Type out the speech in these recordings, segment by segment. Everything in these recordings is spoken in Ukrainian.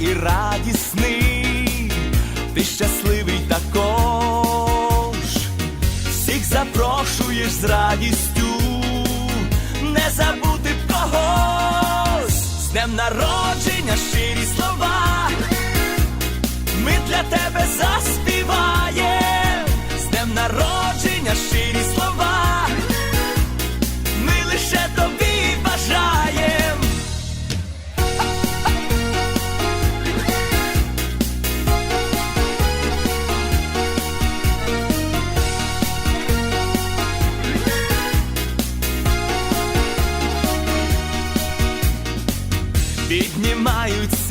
і радісний, ти щасливий також, всіх запрошуєш з радістю, не забути б когось, з днем народження щирі слова. Ми для тебе заспіваєм. З днем народження щирі слова.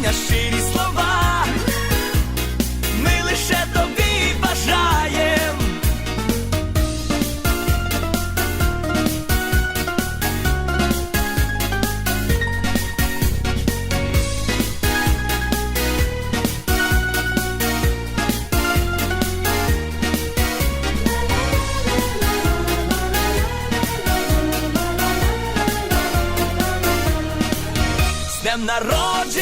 народження щирі слова. Ми лише тобі бажаєм. з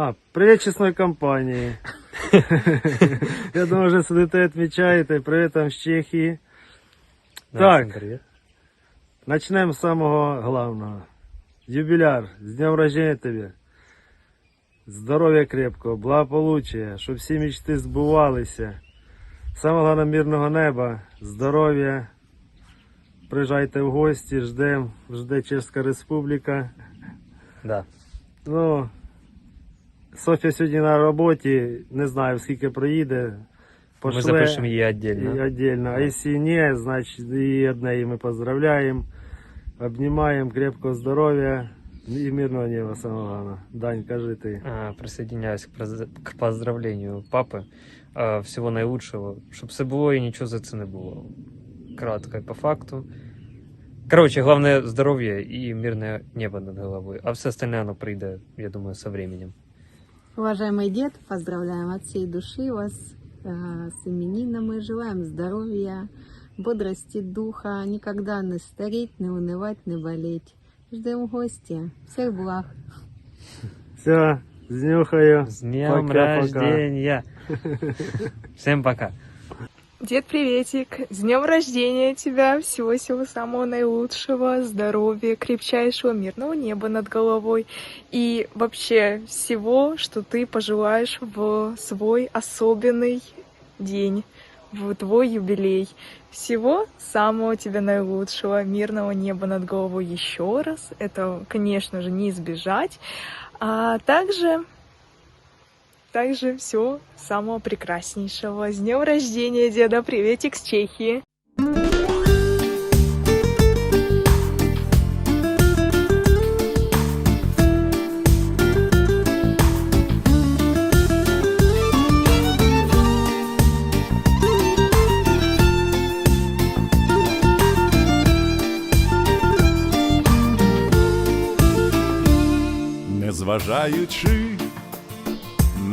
А, привіт чесної компанії. Я думаю, вже сидите, відмічаєте. Привіт там з Чехії. Так. Начнемо з самого главного. Юбіляр, з днем рождения тебе. Здоров'я крепкого, благополуччя, щоб всі мечти збувалися. Саме головне мирного неба, здоров'я. Приїжджайте в гості, ждем, жде Чеська Республіка. Да. Ну, Софія сьогодні на роботі, не знаю скільки проїде. Мы запишем ей отдельно. и отдельно. А если не, значит и одне мы поздравляем, обнимаем, крепкого здоровья и мирного неба самого главного. Дань, кажи ты. А, Присоединяюсь к, проз- к поздравлению папы. А, Всего наилучшего. Щоб все було і нічого за це не було. Кратко і по факту. Короче, главное здоровье и мирное небо над головой. А все остальное оно прийде, я думаю, со временем. Уважаемый дед, поздравляем от всей души вас э, с именинами, желаем здоровья, бодрости духа, никогда не стареть, не унывать, не болеть. Ждем гостя. Всех благ. Все, знюхаю. С днем Пока-пока. рождения! Всем пока! Дед, приветик! С днем рождения тебя! Всего-всего самого наилучшего, здоровья, крепчайшего мирного неба над головой и вообще всего, что ты пожелаешь в свой особенный день, в твой юбилей. Всего самого тебе наилучшего, мирного неба над головой еще раз. Это, конечно же, не избежать. А также также всего самого прекраснейшего. С днем рождения, деда! Приветик с Чехии! Незважаючи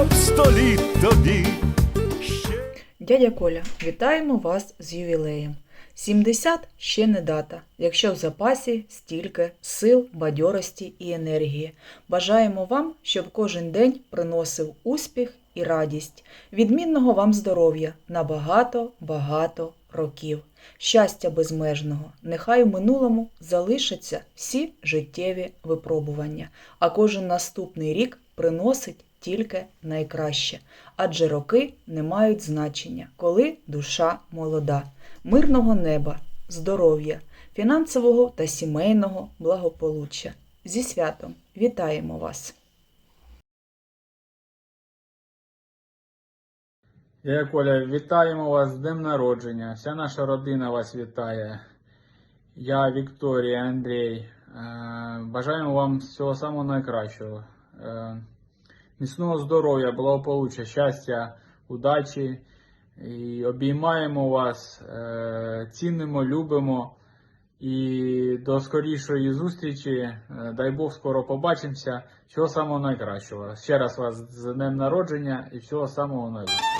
щоб століт тобі. Дядя Коля, вітаємо вас з ювілеєм. 70 ще не дата, якщо в запасі стільки сил, бадьорості і енергії. Бажаємо вам, щоб кожен день приносив успіх і радість, відмінного вам здоров'я на багато-багато років, щастя безмежного. Нехай у минулому залишаться всі життєві випробування, а кожен наступний рік приносить тільки найкраще, адже роки не мають значення, коли душа молода, мирного неба, здоров'я, фінансового та сімейного благополуччя. Зі святом вітаємо вас! Я Коля, вітаємо вас з днем народження. Вся наша родина вас вітає. Я Вікторія, Андрій. Е, Бажаємо вам всього самого найкращого. Міцного здоров'я, благополуччя, щастя, удачі. І обіймаємо вас, е, цінимо, любимо. І до скорішої зустрічі. Е, Дай Бог, скоро побачимося. Всього самого найкращого. Ще раз вас з днем народження і всього самого найкращого.